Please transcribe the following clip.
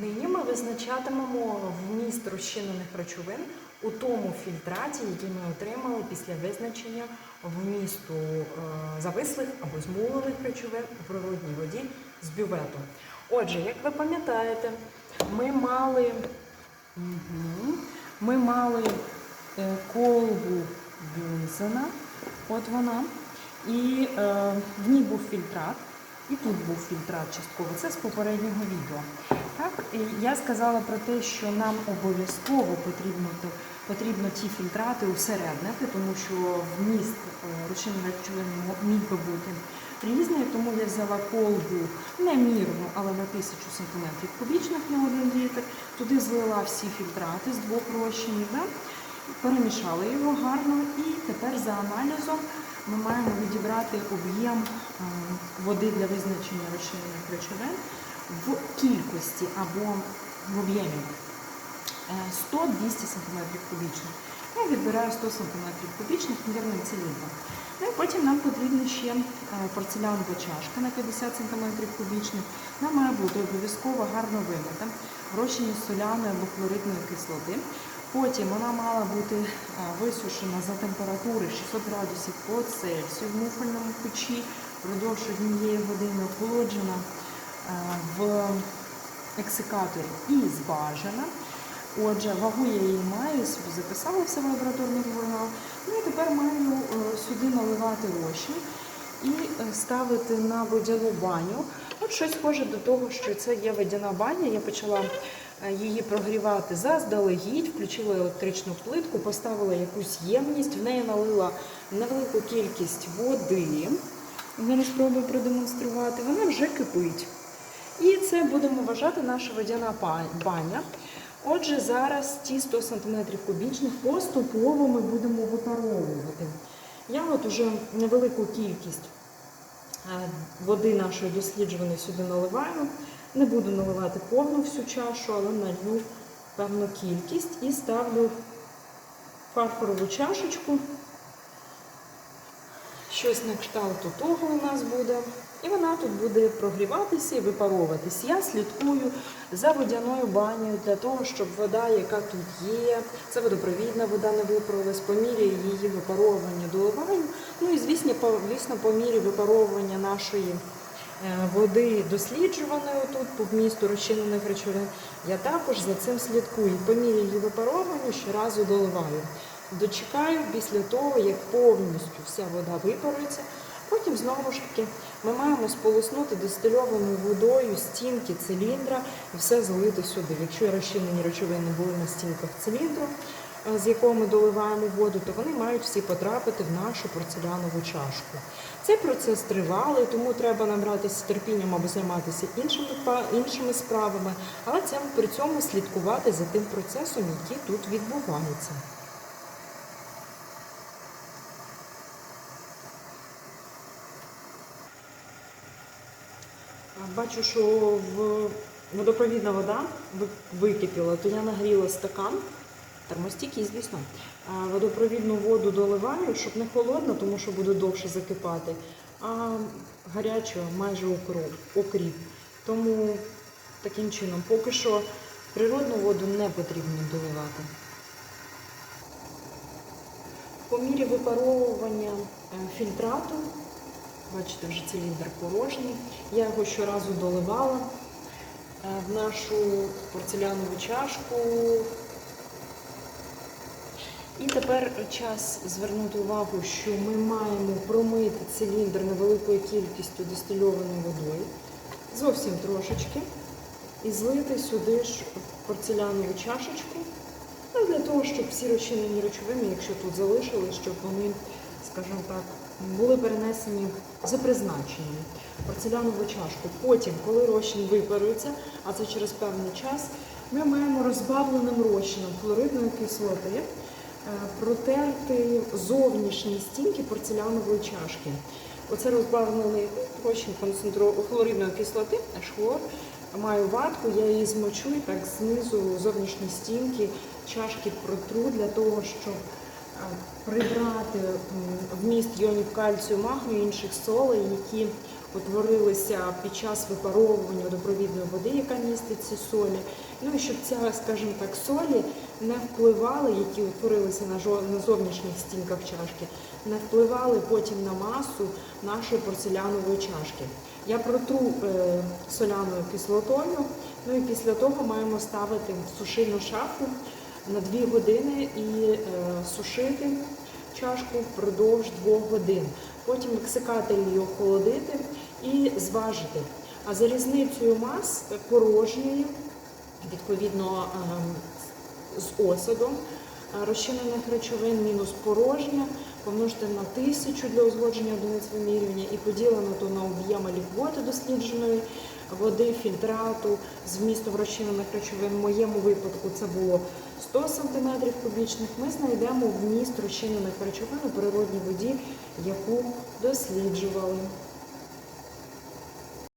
Нині ми визначатимемо вміст розчинених речовин у тому фільтраті, який ми отримали після визначення вмісту е, завислих або змулених речовин у природній воді з бювету. Отже, як ви пам'ятаєте, ми мали, ми мали е, колбу Бюнзена, от вона, і е, в ній був фільтрат. І тут був фільтрат частково. Це з попереднього відео. Так, і я сказала про те, що нам обов'язково потрібно, потрібно ті фільтрати усереднити, тому що вміст е, розчинної речовини міг би бути різний. Тому я взяла колбу немірну, але на 1000 см кубічних на 1 літр. Туди злила всі фільтрати з двох розчинів. Да? Перемішали його гарно і тепер за аналізом ми маємо відібрати об'єм е, води для визначення розчинених речовин в кількості або в об'ємі е, 100-200 см кубічних. Я відбираю 100 см кубічних мірним циліндром. Ну і потім нам потрібна ще е, порцелянова чашка на 50 см кубічних. Вона має бути обов'язково гарно вимита в розчині соляної або хлоридної кислоти. Потім вона мала бути е, висушена за температури 600 градусів по Цельсію в муфельному печі впродовж однієї години, охолоджена е, ексикаторі і збажена. Отже, вагу я її маю, собі записала все в лабораторний журнал. Ну і тепер маю е, сюди наливати розчин і е, ставити на водяну баню. От щось схоже до того, що це є водяна баня. Я почала е, її прогрівати заздалегідь, включила електричну плитку, поставила якусь ємність, в неї налила невелику кількість води. Зараз спробую продемонструвати. Вона вже кипить. І це будемо вважати наша водяна баня. Отже, зараз ті 100 см кубічних поступово ми будемо випаровувати. Я от уже невелику кількість е, води нашої досліджуваної сюди наливаю. Не буду наливати повну всю чашу, але налью певну кількість і ставлю фарфорову чашечку. Щось на кшталту того у нас буде. І вона тут буде прогріватися і випаровуватись. Я слідкую за водяною банею для того, щоб вода, яка тут є, це водопровідна вода не випарувалась, по мірі її випаровування доливаю. Ну і звісно, по, звісно, по мірі випаровування нашої е, води досліджуваної тут по вмісту розчинених речовин, я також за цим слідкую. По мірі її випаровування щоразу доливаю. Дочекаю після того, як повністю вся вода випарується. Потім знову ж таки ми маємо сполоснути дистильованою водою стінки циліндра і все залити сюди. Якщо розчинені речовини були на стінках циліндру, е, з якого ми доливаємо воду, то вони мають всі потрапити в нашу порцелянову чашку. Цей процес тривалий, тому треба набратися терпінням або займатися іншими, іншими справами, але це при цьому слідкувати за тим процесом, який тут відбувається. Бачу, що в водопровідна вода википіла, то я нагріла стакан, термостійкий, звісно. Водопровідну воду доливаю, щоб не холодно, тому що буде довше закипати, а гарячу майже окріп. Тому таким чином, поки що природну воду не потрібно доливати. По мірі випаровування е, фільтрату Бачите, вже циліндр порожній. Я його щоразу доливала е, в нашу порцелянову чашку. І тепер час звернути увагу, що ми маємо промити циліндр невеликою кількістю дистильованої водою, зовсім трошечки, і злити сюди ж порцелянову чашечку. Ну, для того, щоб всі розчинені речовини, якщо тут залишили, щоб вони, скажімо так, були перенесені за призначенням порцелянову чашку. Потім, коли розчин випарується, а це через певний час, ми маємо розбавленим розчином хлоридної кислоти е, протерти зовнішні стінки порцелянової чашки. Оце розбавлений розчин концентру хлоридної кислоти, аж хлор. Маю ватку, я її змочу і так знизу зовнішні стінки чашки протру для того, щоб прибрати вміст йонів кальцію, магнію інших солей, які утворилися під час випаровування водопровідної води, яка містить ці солі. Ну і щоб ця, скажімо так, солі не впливали, які утворилися на зовнішніх стінках чашки, не впливали потім на масу нашої порцелянової чашки. Я протру е, соляною кислотою, ну і після того маємо ставити в сушильну шафу на 2 години і е, сушити чашку впродовж 2 годин. Потім висикати її, охолодити і зважити. А за різницею мас порожньої, відповідно ем, з осадом розчинених речовин мінус порожня, помножити на тисячу для узгодження одиниць вимірювання і поділено то на об'єми ліквоти дослідженої води, фільтрату з вмістом розчинених речовин. В моєму випадку це було 100 см кубічних. Ми знайдемо вміст розчинених речовин у природній воді, яку досліджували.